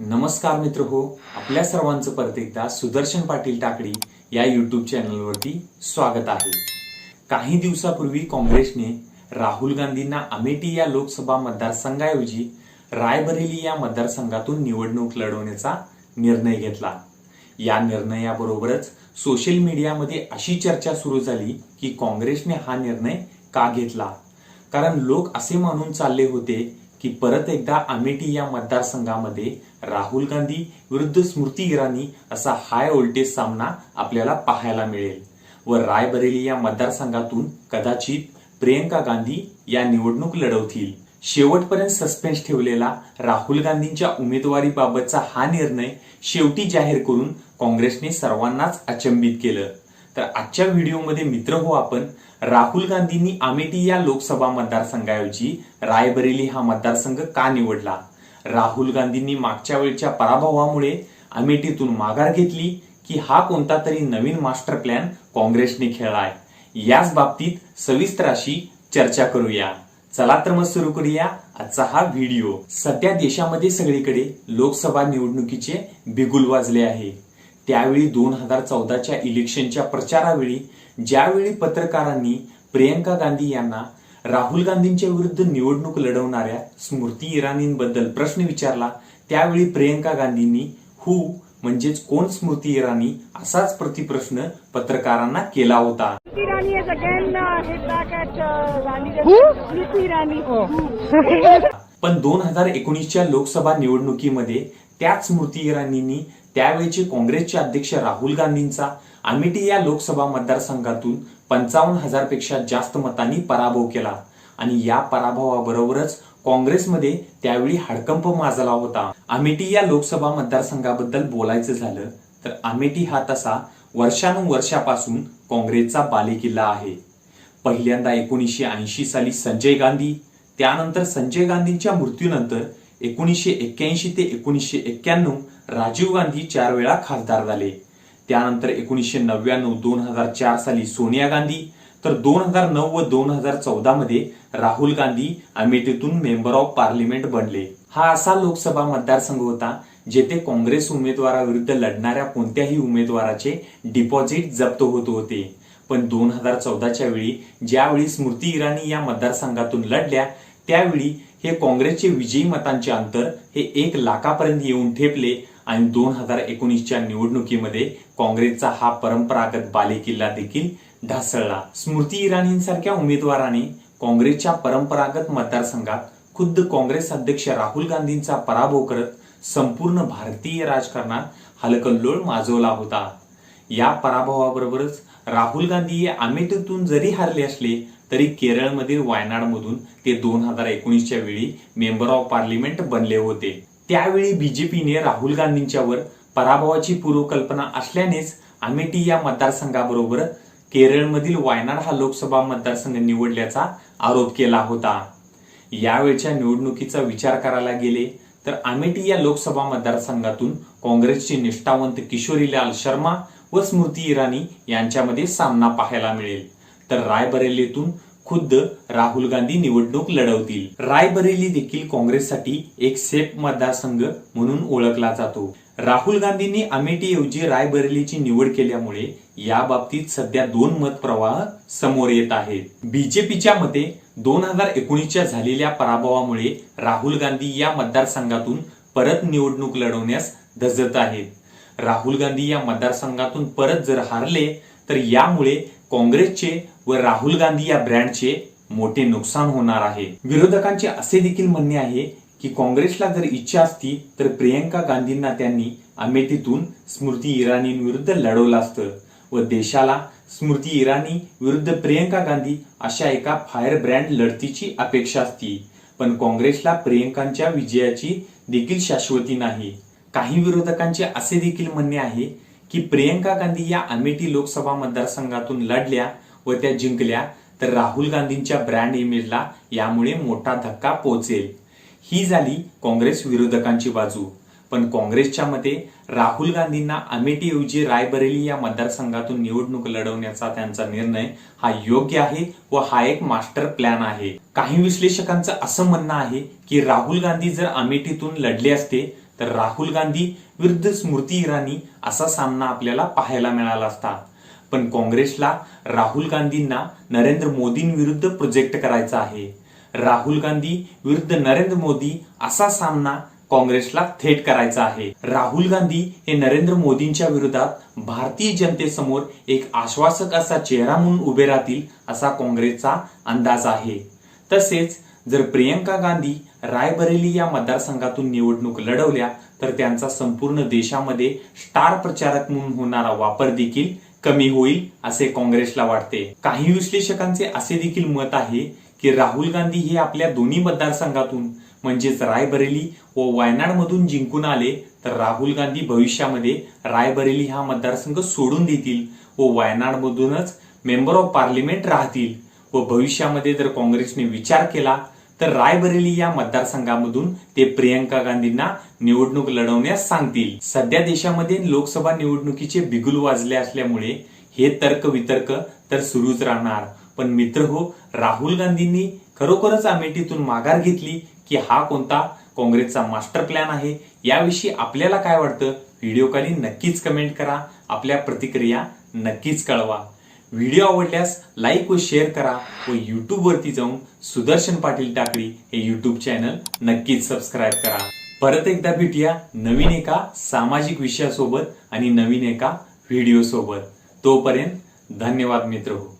नमस्कार मित्र हो आपल्या सर्वांचं परत एकदा सुदर्शन पाटील टाकडी या युट्यूब चॅनलवरती स्वागत आहे. काही दिवसापूर्वी काँग्रेसने राहुल गांधींना अमेठी या लोकसभा मतदारसंघाऐवजी रायबरेली या मतदारसंघातून निवडणूक लढवण्याचा निर्णय घेतला. या निर्णयाबरोबरच सोशल मीडियामध्ये अशी चर्चा सुरू झाली की काँग्रेसने हा निर्णय का घेतला? कारण लोक असे मानून चालले होते की परत एकदा अमेठी या मतदारसंघामध्ये राहुल गांधी विरुद्ध स्मृती इराणी असा हाय व्होल्टेज सामना आपल्याला पाहायला मिळेल. व रायबरेली या मतदारसंघातून कदाचित प्रियंका गांधी या निवडणूक लढवतील. शेवटपर्यंत सस्पेन्स ठेवलेला राहुल गांधींच्या उमेदवारीबाबतचा हा निर्णय शेवटी जाहीर करून काँग्रेसने सर्वांनाच अचंबित केलं. तर आजच्या व्हिडिओमध्ये मित्र हो आपण राहुल गांधींनी अमेठी या लोकसभा मतदारसंघाऐवजी रायबरेली हा मतदारसंघ का निवडला? राहुल गांधींनी मागच्या वेळच्या पराभवामुळे अमेठीतून माघार घेतली की हा कोणता तरी नवीन मास्टर प्लॅन काँग्रेसने खेळलाय? याच बाबतीत सविस्तर अशी चर्चा करूया. चला तर मग सुरू करूया आजचा हा व्हिडिओ. सध्या देशामध्ये सगळीकडे लोकसभा निवडणुकीचे बिगुल वाजले आहे. त्यावेळी दोन हजार चौदाच्या इलेक्शनच्या प्रचारावेळी ज्यावेळी पत्रकारांनी प्रियंका गांधी यांना राहुल गांधींच्या विरुद्ध निवडणूक लढवणाऱ्या स्मृती इराणींबद्दल प्रश्न विचारला त्यावेळी प्रियंका गांधींनी हु म्हणजेच कोण स्मृती इराणी असाच प्रतिप्रश्न पत्रकारांना केला होता. Irani. पण दोन हजार एकोणीसच्या लोकसभा निवडणुकीमध्ये त्याच स्मृती इराणींनी त्यावेळेचे काँग्रेसचे अध्यक्ष राहुल गांधींचा अमेठी या लोकसभा मतदारसंघातून पंचावन्न हजारपेक्षा जास्त मतांनी पराभव केला. आणि या पराभवाबरोबरच काँग्रेसमध्ये त्यावेळी हडकंप माजला होता. अमेठी या लोकसभा मतदारसंघाबद्दल बोलायचं झालं तर अमेठी हा तसा वर्षानुवर्षापासून काँग्रेसचा बालेकिल्ला आहे. पहिल्यांदा एकोणीसशे ऐंशी साली संजय गांधी त्यानंतर संजय गांधींच्या मृत्यूनंतर एकोणीसशे एक्क्याऐंशी ते एकोणीसशे एक्क्याण्णव राजीव गांधी चार वेळा खासदार झाले. त्यानंतर एकोणीसशे नव्याण्णव दोन हजार चार साली सोनिया गांधी तर दोन हजार नऊ व दोन हजार चौदा मध्ये राहुल गांधी अमेठीतून मेंबर ऑफ पार्लिमेंट बनले. हा असा लोकसभा मतदारसंघ होता जेथे काँग्रेस उमेदवाराविरुद्ध लढणाऱ्या कोणत्याही उमेदवाराचे डिपॉझिट जप्त होत होते. पण दोन हजार चौदाच्या वेळी ज्यावेळी स्मृती इराणी या मतदारसंघातून लढल्या त्यावेळी हे काँग्रेसचे विजयी मतांचे अंतर हे एक लाखापर्यंत येऊन ठेपले आणि दोन हजार एकोणीसच्या निवडणुकीमध्ये काँग्रेसचा हा परंपरागत बालेकिल्ला देखील ढासळला. स्मृती इराणींसारख्या उमेदवाराने काँग्रेसच्या परंपरागत मतदारसंघात खुद्द काँग्रेस अध्यक्ष राहुल गांधींचा पराभव करत संपूर्ण भारतीय राजकारणात हलकल्लोळ माजवला होता. या पराभवाबरोबरच राहुल गांधी हे अमेठीतून जरी हारले असले तरी केरळमधील वायनाडमधून ते दोन हजार एकोणीसच्या वेळी मेंबर ऑफ पार्लिमेंट बनले होते. त्यावेळी बीजेपीने राहुल गांधींच्यावर पराभवाची पूर्वकल्पना असल्यानेच अमेठी या मतदारसंघाबरोबर केरळमधील वायनाड हा लोकसभा मतदारसंघ निवडल्याचा आरोप केला होता. यावेळच्या निवडणुकीचा विचार करायला गेले तर अमेठी या लोकसभा मतदारसंघातून काँग्रेसचे निष्ठावंत किशोरीलाल शर्मा व स्मृती इराणी यांच्यामध्ये सामना पाहायला मिळेल. तर रायबरेलीतून खुद्द राहुल गांधी निवडणूक लढवतील. रायबरेली देखील काँग्रेससाठी एक सेफ मतदारसंघ म्हणून ओळखला जातो. राहुल गांधींनी अमेठीऐवजी रायबरेलीची निवड केल्यामुळे या बाबतीत सध्या दोन मत प्रवाह समोर येत आहेत. बीजेपीच्या मते दोन हजार एकोणीसच्या झालेल्या पराभवामुळे राहुल गांधी या मतदारसंघातून परत निवडणूक लढवण्यास धजत आहेत. राहुल गांधी या मतदारसंघातून परत जर हारले तर यामुळे काँग्रेसचे व राहुल गांधी या ब्रँडचे मोठे नुकसान होणार आहे. विरोधकांचे असे देखील म्हणणे आहे की काँग्रेसला जर इच्छा असती तर प्रियंका गांधींना त्यांनी अमेठीतून स्मृती इराणींविरुद्ध लढवलं असतं व देशाला स्मृती इराणी विरुद्ध प्रियंका गांधी अशा एका फायर ब्रँड लढतीची अपेक्षा असती. पण काँग्रेसला प्रियंकांच्या विजयाची देखील शाश्वती नाही. काही विरोधकांचे असे देखील म्हणणे आहे की प्रियंका गांधी या अमेठी लोकसभा मतदारसंघातून लढल्या व त्या जिंकल्या तर राहुल गांधींच्या ब्रँड इमेजला यामुळे मोठा धक्का पोहोचेल. ही झाली काँग्रेस विरोधकांची बाजू. पण काँग्रेसच्या मते राहुल गांधींना अमेठीऐवजी रायबरेली या मतदारसंघातून निवडणूक लढवण्याचा त्यांचा निर्णय हा योग्य आहे व हा एक मास्टर प्लॅन आहे. काही विश्लेषकांचं असं म्हणणं आहे की राहुल गांधी जर अमेठीतून लढले असते तर राहुल गांधी विरुद्ध स्मृती इराणी असा सामना आपल्याला पाहायला मिळाला असता. पण काँग्रेसला राहुल गांधींना नरेंद्र मोदींविरुद्ध प्रोजेक्ट करायचा आहे. राहुल गांधी विरुद्ध नरेंद्र मोदी असा सामना काँग्रेसला थेट करायचा आहे. राहुल गांधी हे नरेंद्र मोदींच्या विरोधात भारतीय जनतेसमोर एक आश्वासक असा चेहरा म्हणून उभे राहतील असा काँग्रेसचा अंदाज आहे. तसेच जर प्रियंका गांधी रायबरेली या मतदारसंघातून निवडणूक लढवल्या तर त्यांचा संपूर्ण देशामध्ये स्टार प्रचारक म्हणून होणारा वापर देखील कमी होईल असे काँग्रेसला वाटते. काही विश्लेषकांचे असे देखील मत आहे की राहुल गांधी हे आपल्या दोन्ही मतदारसंघातून म्हणजेच रायबरेली व वायनाडमधून जिंकून आले तर राहुल गांधी भविष्यामध्ये रायबरेली हा मतदारसंघ सोडून देतील व वायनाडमधूनच मेंबर ऑफ पार्लिमेंट राहतील. व भविष्यामध्ये जर काँग्रेसने विचार केला तर रायबरेली या मतदारसंघामधून ते प्रियंका गांधींना निवडणूक लढवण्यास सांगतील. सध्या देशामध्ये लोकसभा निवडणुकीचे बिगुल वाजले असल्यामुळे हे तर्क वितर्क तर सुरूच राहणार. पण मित्र हो राहुल गांधींनी खरोखरच अमेठीतून माघार घेतली की हा कोणता काँग्रेसचा मास्टर प्लॅन आहे? याविषयी आपल्याला काय वाटतं? व्हिडिओ खाली नक्कीच कमेंट करा. आपल्या प्रतिक्रिया नक्कीच कळवा. व्हिडिओ आवडल्यास लाईक व शेअर करा व यूट्यूबवरती जाऊन सुदर्शन पाटील टाकळी हे यूट्यूब चॅनल नक्कीच सबस्क्राईब करा. परत एकदा भेटूया नवीन एका सामाजिक विषयासोबत आणि नवीन एका व्हिडिओ सोबत तोपर्यंत धन्यवाद मित्र हो.